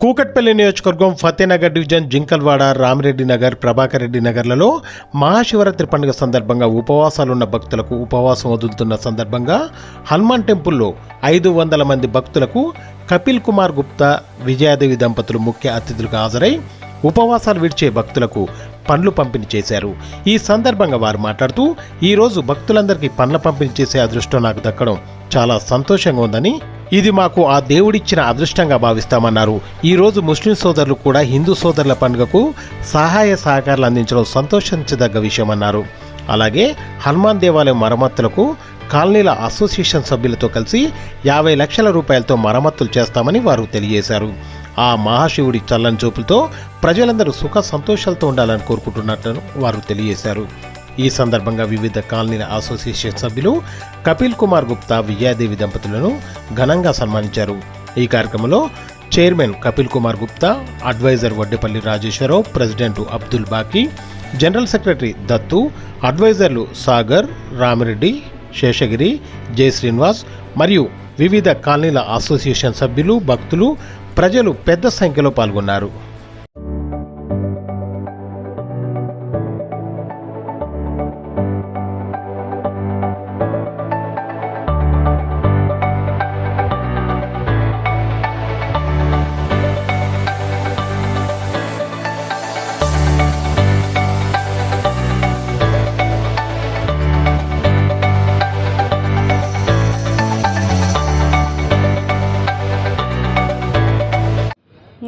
కూకట్పల్లి నియోజకవర్గం ఫతేనగర్ డివిజన్ జింకల్వాడ రామిరెడ్డి నగర్ ప్రభాకర్ రెడ్డి నగర్లలో మహాశివరాత్రి పండుగ సందర్భంగా ఉపవాసాలున్న భక్తులకు ఉపవాసం వదులుతున్న సందర్భంగా హనుమాన్ టెంపుల్లో ఐదు వందల మంది భక్తులకు కపిల్ కుమార్ గుప్తా విజయాదేవి దంపతులు ముఖ్య అతిథులుగా హాజరై ఉపవాసాలు విడిచే భక్తులకు పండ్లు పంపిణీ చేశారు. ఈ సందర్భంగా వారు మాట్లాడుతూ ఈరోజు భక్తులందరికీ పండ్ల పంపిణీ చేసే అదృష్టం నాకు దక్కడం చాలా సంతోషంగా ఉందని ఇది మాకు ఆ దేవుడిచ్చిన అదృష్టంగా భావిస్తామన్నారు. ఈరోజు ముస్లిం సోదరులు కూడా హిందూ సోదరుల పండుగకు సహాయ సహకారాలు అందించడం సంతోషించదగ్గ విషయమన్నారు. అలాగే హనుమాన్ దేవాలయం మరమ్మతులకు కాలనీల అసోసియేషన్ సభ్యులతో కలిసి యాభై లక్షల రూపాయలతో మరమ్మతులు చేస్తామని వారు తెలియజేశారు. ఆ మహాశివుడి చల్లని చూపులతో ప్రజలందరూ సుఖ సంతోషాలతో ఉండాలని కోరుకుంటున్నట్లను వారు తెలియజేశారు. ఈ సందర్భంగా వివిధ కాలనీల అసోసియేషన్ సభ్యులు కపిల్ కుమార్ గుప్తా విజయాదేవి దంపతులను ఘనంగా సన్మానించారు. ఈ కార్యక్రమంలో chairman Kapil Kumar Gupta adviser Vaddepalli Rajeshwar Rao president Abdul Baqi general secretary Dattu అడ్వైజర్లు Sagar Ramireddy Seshagiri Jai Srinivas మరియు వివిధ కాలనీల అసోసియేషన్ సభ్యులు భక్తులు ప్రజలు పెద్ద సంఖ్యలో పాల్గొన్నారు.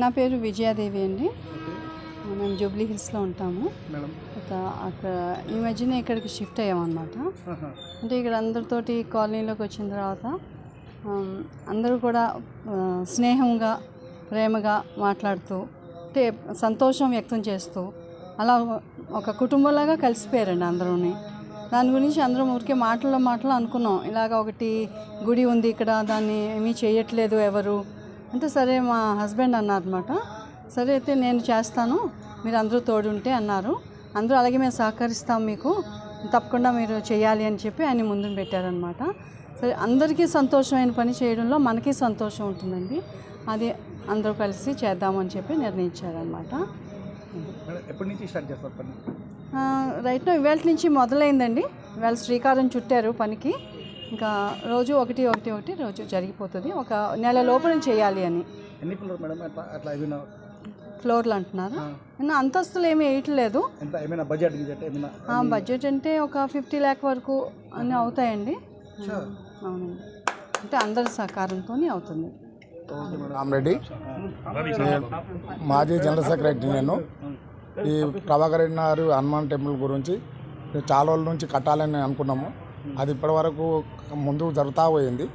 నా పేరు విజయాదేవి అండి. మేము జూబ్లీ హిల్స్లో ఉంటాము. ఒక అక్కడ ఈ మధ్యనే ఇక్కడికి షిఫ్ట్ అయ్యామన్నమాట. అంటే ఇక్కడ అందరితోటి కాలనీలోకి వచ్చిన తర్వాత అందరూ కూడా స్నేహంగా ప్రేమగా మాట్లాడుతూ అంటే సంతోషం వ్యక్తం చేస్తూ అలా ఒక కుటుంబంలాగా కలిసిపోయారండి అందరూని. దాని గురించి అందరం ఊరికే మాటల్లో మాటలు అనుకున్నాం. ఇలాగ ఒకటి గుడి ఉంది ఇక్కడ దాన్ని ఏమీ చేయట్లేదు ఎవరు. అంటే సరే మా హస్బెండ్ అన్నారన్నమాట సరే అయితే నేను చేస్తాను మీరు అందరూ తోడుంటే అన్నారు. అందరూ అలాగే మేము సహకరిస్తాం మీకు తప్పకుండా మీరు చేయాలి అని చెప్పి ఆయన ముందుకు పెట్టారనమాట సరే అందరికీ సంతోషమైన పని చేయడంలో మనకి సంతోషం ఉంటుందండి. అది అందరూ కలిసి చేద్దామని చెప్పి నిర్ణయించారనమాట ఎప్పటి నుంచి స్టార్ట్ చేస్తారు పని? రైట్ ఇవాళ నుంచి మొదలైందండి. ఇవాళ శ్రీకారం చుట్టారు పనికి. ఇంకా రోజు ఒకటి ఒకటి ఒకటి రోజు జరిగిపోతుంది. ఒక నెల లోపల చేయాలి అని. ఎన్ని ఫ్లోర్ మేడం అట్లా అట్లా ఏమైనా? ఫ్లోర్లు అంటున్నారు? నిన్న అంతస్తులు ఏమీ వేయట్లేదు. ఎంత ఏమైనా బడ్జెట్ గిజెట్ ఏమైనా ఆ, బడ్జెట్ అంటే ఒక ఫిఫ్టీ ల్యాక్ వరకు అన్నీ అవుతాయండి. అవునండి. అంటే అందరి సహకారంతో అవుతుంది. రామరెడ్డి నేను మాజీ జనరల్ సెక్రటరీ నేను. ఈ ప్రభాకర్ రెడ్డి గారు హనుమాన్ టెంపుల్ గురించి చాలా రోజుల నుంచి కట్టాలని అనుకున్నాము. అది ఇప్పటివరకు ముందుకు జరుగుతూ పోయింది.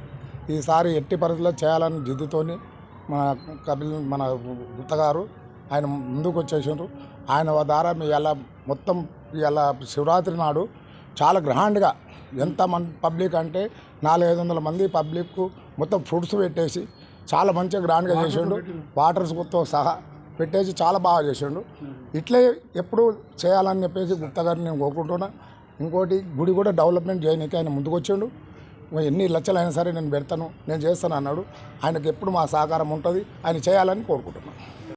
ఈసారి ఎట్టి పరిస్థితుల్లో చేయాలని జిద్దుతోని మన కపిల్ మన గుప్త గారు ఆయన ముందుకు వచ్చేసారు ఆయన ద్వారా మీ ఎలా మొత్తం ఇలా శివరాత్రి నాడు చాలా గ్రాండ్గా ఎంతమంది పబ్లిక్ అంటే నాలుగైదు వందల మంది పబ్లిక్ మొత్తం ఫ్రూట్స్ పెట్టేసి చాలా మంచిగా గ్రాండ్గా చేసిండు వాటర్స్తో సహా పెట్టేసి చాలా బాగా చేసిండు ఇట్లే ఎప్పుడు చేయాలని చెప్పేసి గుప్తా గారిని నేను కోరుకుంటున్నా. ఇంకోటి గుడి కూడా డెవలప్మెంట్ చేయడానికి ఆయన ముందుకు వచ్చిండు ఎన్ని లక్షలు అయినా సరే నేను పెడతాను నేను చేస్తాను అన్నాడు. ఆయనకు ఎప్పుడు మా సహకారం ఉంటుంది ఆయన చేయాలని కోరుకుంటున్నాను.